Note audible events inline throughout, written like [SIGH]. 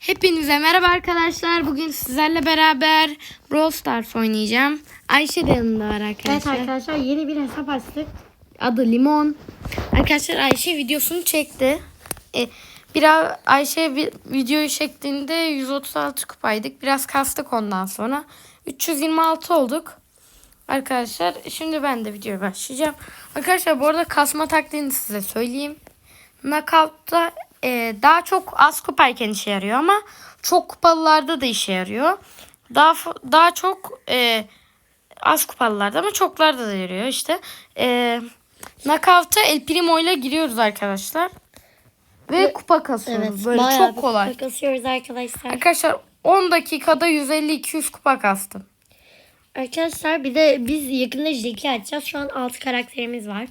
Hepinize merhaba arkadaşlar. Bugün sizlerle beraber Brawl Stars oynayacağım. Ayşe de yanında var Evet arkadaşlar. arkadaşlar yeni bir hesap açtık. Adı Limon. Arkadaşlar Ayşe videosunu çekti. E, biraz Ayşe videoyu çektiğinde 136 kupaydık. Biraz kastık ondan sonra. 326 olduk. Arkadaşlar şimdi ben de videoya başlayacağım. Arkadaşlar bu arada kasma taktiğini size söyleyeyim. Knockout'ta e, daha çok az kupayken işe yarıyor ama çok kupalılarda da işe yarıyor. Daha daha çok e, az kupalılarda ama çoklarda da yarıyor işte. E, Knockout'a El Primo ile giriyoruz arkadaşlar. Ve kupa kasıyoruz. Böyle bayağı çok kolay. kupa kasıyoruz arkadaşlar. Arkadaşlar 10 dakikada 150-200 kupa kastım. Arkadaşlar bir de biz yakında Jackie açacağız. Şu an 6 karakterimiz var.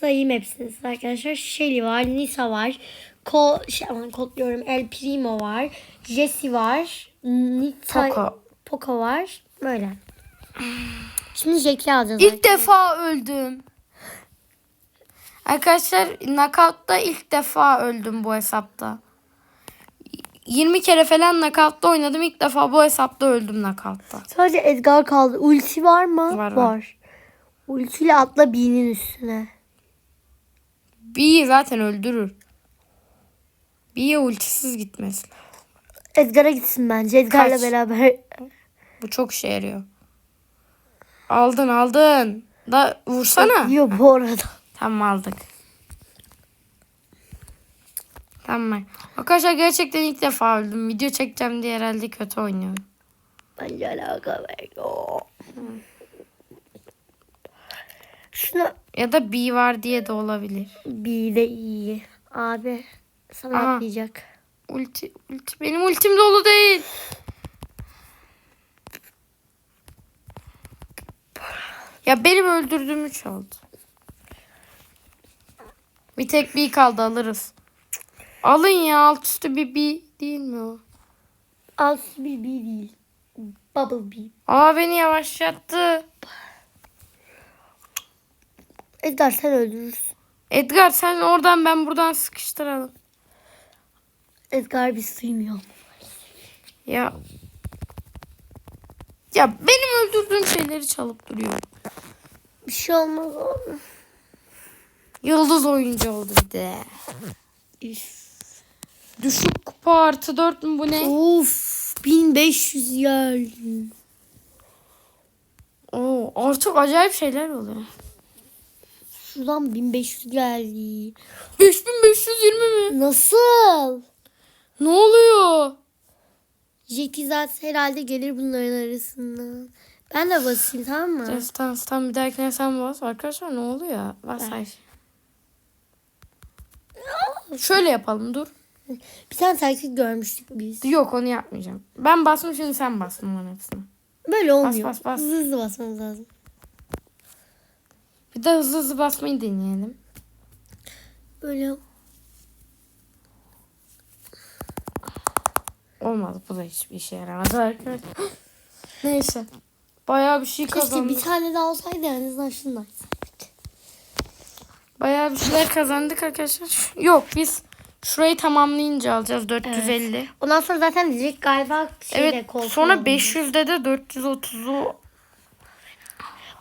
Sayayım hepsini size arkadaşlar. Shelly var, Nisa var. Ko şey, aman kodluyorum. El Primo var. Jessie var. Nita Poco. Poco var. Böyle. Şimdi Jackie alacağız. İlk arkadaşlar. defa öldüm. Arkadaşlar knockout'ta ilk defa öldüm bu hesapta. 20 kere falan knockout'ta oynadım. İlk defa bu hesapta öldüm knockout'ta. Sadece Edgar kaldı. Ulti var mı? Var, var. Ultiyle atla B'nin üstüne. B'yi zaten öldürür. B'ye ultisiz gitmesin. Edgar'a gitsin bence. Edgar'la Kaç. beraber. Bu çok işe yarıyor. Aldın aldın. Da vursana. Diyor bu arada. Tamam aldık. Tamam. Arkadaşlar gerçekten ilk defa öldüm. Video çekeceğim diye herhalde kötü oynuyorum. Bence alaka. Yok. Şuna Ya da B var diye de olabilir. bir de iyi. Abi sana Aha. atlayacak. Ulti, ulti. Benim ultim dolu değil. Ya benim öldürdüğüm 3 oldu. Bir tek B kaldı alırız. Alın ya alt üstü bir B değil mi o? Alt bir bir değil. Bubble bee. Aa beni yavaşlattı. Edgar sen öldürürsün. Edgar sen oradan ben buradan sıkıştıralım. Edgar bir sığmıyor. Ya. Ya benim öldürdüğüm şeyleri çalıp duruyor. Bir şey olmaz oğlum. Yıldız oyuncu oldu bir de. Üf. Düşük kupa artı 4 mü bu ne? Of 1500 geldi. Oo, artık acayip şeyler oluyor. Şuradan 1500 geldi. 5520 mi? Nasıl? Ne oluyor? Jackie zaten herhalde gelir bunların arasından. Ben de basayım tamam mı? Destance'tan bir dahakine sen bas. Arkadaşlar ne oluyor? Bas Ayşe. Şöyle yapalım dur. Bir tane taktik görmüştük biz. Yok onu yapmayacağım. Ben basmışım şimdi sen bas bunların hepsini. Böyle olmuyor. bas, bas. Hızlı hızlı basmanız lazım. Bir de hızlı hızlı basmayı deneyelim. Böyle Olmadı bu da hiçbir işe yaramadı arkadaşlar. [GASPS] Neyse. Bayağı bir şey keşke kazandık. bir tane daha olsaydı en azından şundan. Bayağı bir şeyler kazandık arkadaşlar. Yok biz şurayı tamamlayınca alacağız 450. Ondan sonra zaten diyecek galiba şeyde Evet. sonra alındı. 500'de de 430'u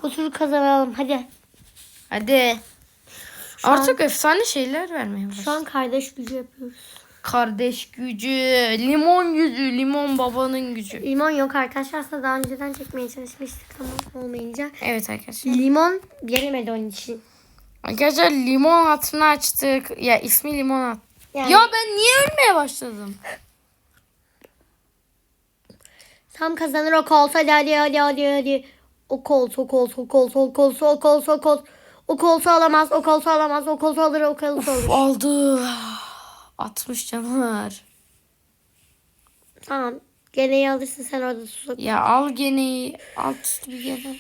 Bu turu kazanalım hadi. Hadi. Şu an- Artık efsane şeyler vermeye Şu başladı. an kardeş gücü yapıyoruz. Kardeş gücü, limon gücü, limon babanın gücü. Limon yok arkadaşlar. Aslında daha önceden çekmeye çalışmıştık ama olmayınca. Evet arkadaşlar. Limon gelemedi onun için. Arkadaşlar limon hatını açtık. Ya ismi limon hat. Yani Ya ben niye ölmeye başladım? tam kazanır o kolt. Hadi hadi hadi hadi hadi. O kolt o kolt o kolt o kolt o kolt o kolt. O koltuğu alamaz, o koltuğu alamaz, o koltuğu alır, o koltuğu alır. Aldı. 60 canı var. Tamam. Geleği alırsın sen orada sus. Ya al gene alt bir gene.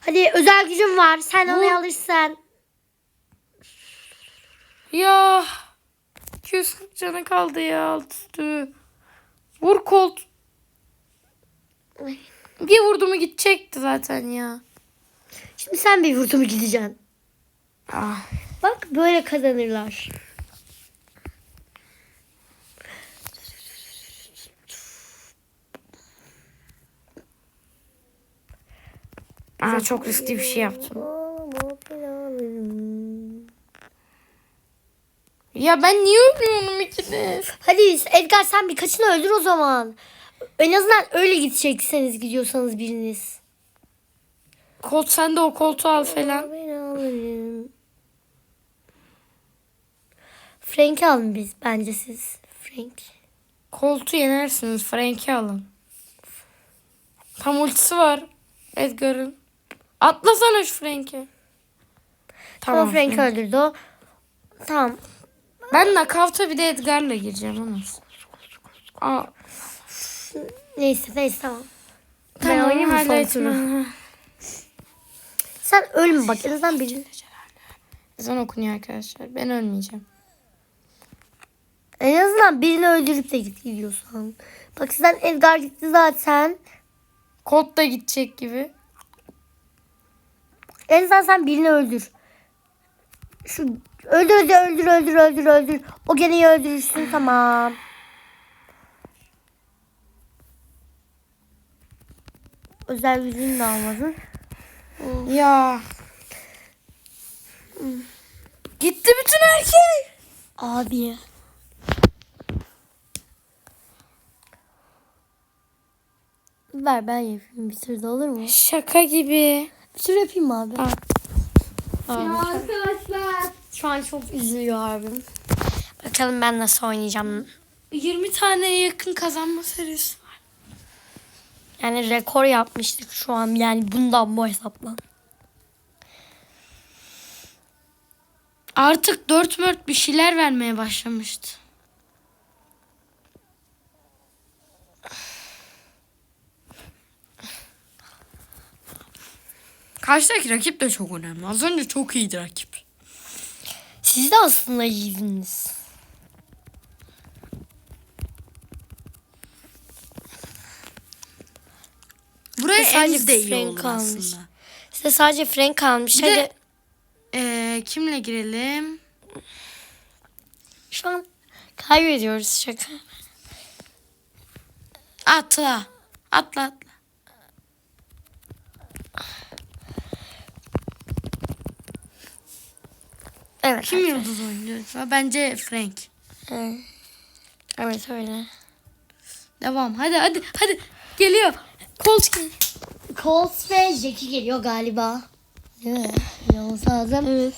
Hadi özel gücüm var. Sen Bu- onu alırsın. Ya 240 canı kaldı ya alt üstü. Vur kolt. Bir vurdu mu gidecekti zaten ya. Şimdi sen bir vurdu mu gideceksin. Ah. Bak böyle kazanırlar. Aa, çok riskli bir şey yaptım. Ya ben niye ölmüyorum ikide? Hadi Edgar sen birkaçını öldür o zaman. En azından öyle gidecekseniz gidiyorsanız biriniz. Kolt sen de o koltuğu al falan. Frank'i alın biz bence siz. Frank. Koltuğu yenersiniz. Frank'i alın. Tam ultisi var. Edgar'ın. Atlasana şu Frank'i. Tamam, Frank Frank. öldürdü o. Tamam. Ben nakavta bir de Edgar'la gireceğim ama. Aa, Neyse neyse tamam. ben tamam oynayayım mı son turu? Sen ölme bak en azından birini. Ezan okunuyor arkadaşlar. Ben ölmeyeceğim. En azından birini öldürüp de gidiyorsan. Bak sizden Edgar gitti zaten. Colt da gidecek gibi. En azından sen birini öldür. Şu öldür öldür öldür öldür öldür. O gene öldürürsün tamam. Özel gücünü de almadın. Ya. Gitti bütün erkek. Abi. Ver ben yapayım bir sürü de olur mu? Şaka gibi. Bir sürü yapayım abi? Al. Abi, arkadaşlar. Şu an çok üzülüyor abim. Bakalım ben nasıl oynayacağım. 20 taneye yakın kazanma serisi var. Yani rekor yapmıştık şu an yani bundan bu hesapla. Artık 4 mört bir şeyler vermeye başlamıştı. Karşıdaki rakip de çok önemli. Az önce çok iyiydi rakip. Siz de aslında iyiydiniz. Buraya Sadece Ems de iyi olur kalmış. aslında. Size sadece Frank kalmış. Bir de- Hadi Ee, kimle girelim? şu an kaybediyoruz şaka. Atla. Atla atla. Evet. Kim yıldız oynuyor? Bence Frank. Evet. Evet öyle. Devam. Hadi hadi hadi. Geliyor. Colt geliyor. Colts ve Jackie geliyor galiba. Değil mi? Lazım. Evet.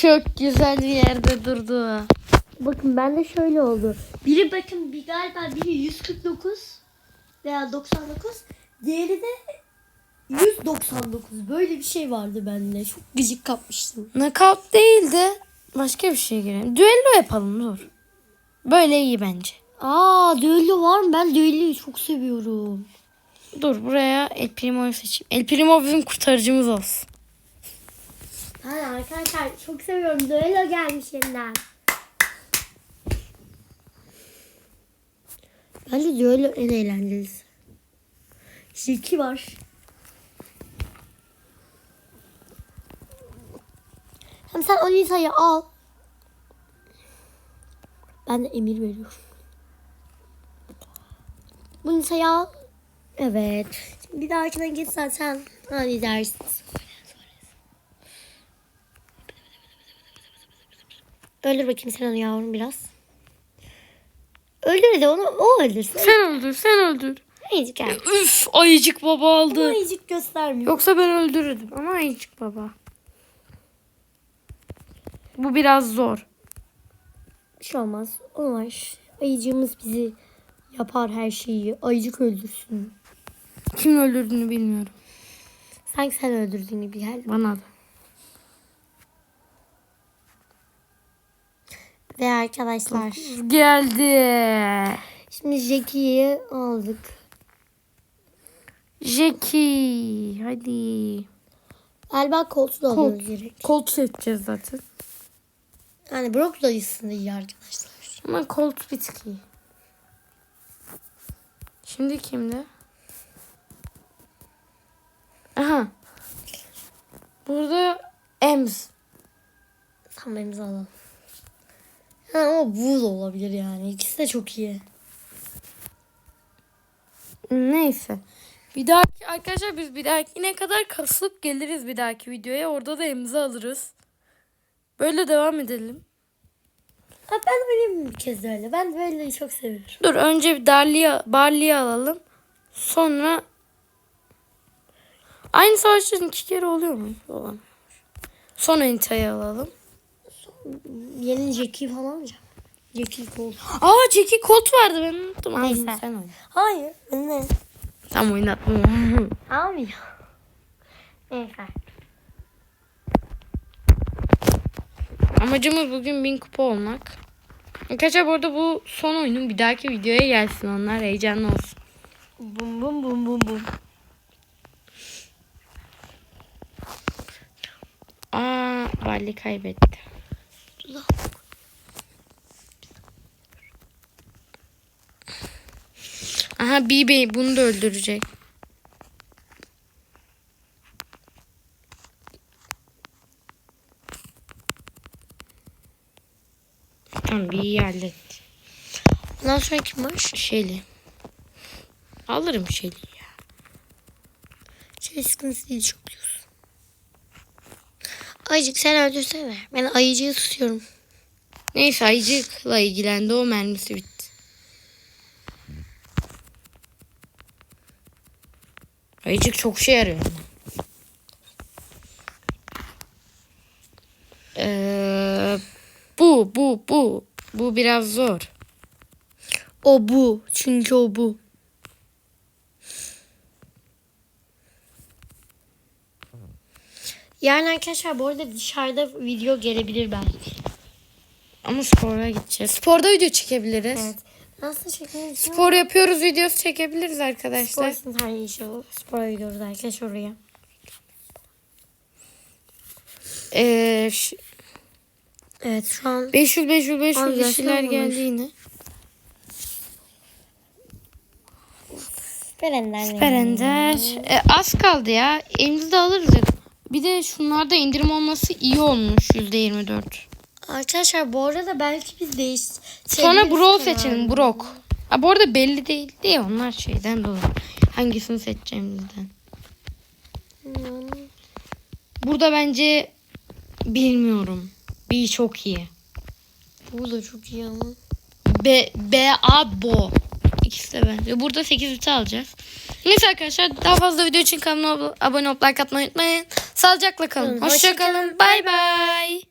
Çok güzel bir yerde durdu. Bakın ben de şöyle oldu. Biri bakın bir galiba biri 149 veya 99. Diğeri de 199. Böyle bir şey vardı bende. Çok gıcık kapmıştım. Knockout değil de başka bir şey girelim. Düello yapalım dur. Böyle iyi bence. Aa düello var mı? Ben düelloyu çok seviyorum. Dur buraya El Primo'yu seçeyim. El Primo bizim kurtarıcımız olsun. Ha, arkadaşlar çok seviyorum. Düello gelmiş yeniden. Bence düello en eğlencelisi. Jackie var. Sen Anisa'yı al. Ben de emir veriyorum. Bu Nisa'yı al. Evet. Bir dahakine git zaten. Hadi dersiniz. Öldür bakayım sen onu yavrum biraz. Öldür de onu o öldürsün. Sen öldür sen öldür. Ayıcık gel. Üf ayıcık baba aldı. Ayıcık göstermiyor. Yoksa ben öldürürdüm ama ayıcık baba. Bu biraz zor. Bir şey olmaz. O var. Ayıcığımız bizi yapar her şeyi. Ayıcık öldürsün. Kim öldürdüğünü bilmiyorum. Sanki sen öldürdüğün gibi geldi. Bana da. Ve arkadaşlar. Geldi. Şimdi Jackie'yi aldık. Jackie. Hadi. Galiba koltuğu da Colt. alıyoruz direkt. Colt seçeceğiz zaten. Yani Brock dayısında iyi arkadaşlar. Ama Colt iyi. Şimdi kimde? Aha. Burada Ems. Tam elimize alalım. Ha, ama bu da olabilir yani. İkisi de çok iyi. Neyse. Bir dahaki arkadaşlar biz bir dahakine kadar kasıp geliriz bir dahaki videoya. Orada da imza alırız. Böyle devam edelim. Ha, ben vereyim bir kez öyle. Ben böyle çok seviyorum. Dur önce bir Darli'yi Barley'i alalım. Sonra aynı savaşların iki kere oluyor mu? Olamıyor. Sonra Inta'yı alalım. Yeni Jackie falan alacağım. Jackie Colt. Aa Jackie Colt vardı ben unuttum. Al, Neyse. Sen oyna. Hayır. Ne? Tam oynattım. Almıyor. Neyse. Amacımız bugün 1000 kupa olmak. Arkadaşlar bu arada bu son oyunun bir dahaki videoya gelsin onlar heyecanlı olsun. Bum bum bum bum bum. Aa Barley kaybetti. Aha BB bunu da öldürecek. Tamam B'yi halletti. Ondan sonra kim var? Şeli. Alırım Şeli ya. Şey sıkıntısı değil çok diyorsun. Ayıcık sen öldürsene. Ben ayıcığı tutuyorum. Neyse ayıcıkla ilgilendi o mermisi bitti. Ayıcık çok şey yarıyor. ama. Ee, bu bu bu. Bu biraz zor. O bu. Çünkü o bu. Yarın arkadaşlar bu arada dışarıda video gelebilir belki. Ama spora gideceğiz. Sporda video çekebiliriz. Evet. Nasıl çekeriz? Spor yapıyoruz videosu çekebiliriz Spor arkadaşlar. tarihi işi o. Spora gidiyoruz arkadaşlar oraya. Ee, Evet şu an 500 500 500 Abi, kişiler yaşlanmamış. geldi yine. Süper Ender. E, az kaldı ya. Elimizde alırız. Bir de şunlarda indirim olması iyi olmuş %24. Arkadaşlar bu arada belki biz değiş... Sonra Brock seçelim. Brock. Ha, bu arada belli değil diye onlar şeyden dolayı. Hangisini seçeceğimizden. Hmm. Burada bence bilmiyorum. B çok iyi. Bu da çok iyi ama. B, B, A, Bo. İkisi de bence. Burada 8 biti alacağız. Neyse arkadaşlar daha fazla video için kanalıma abone olup like atmayı unutmayın. Sağlıcakla kalın. Hoşça Hoşça. Bay bay.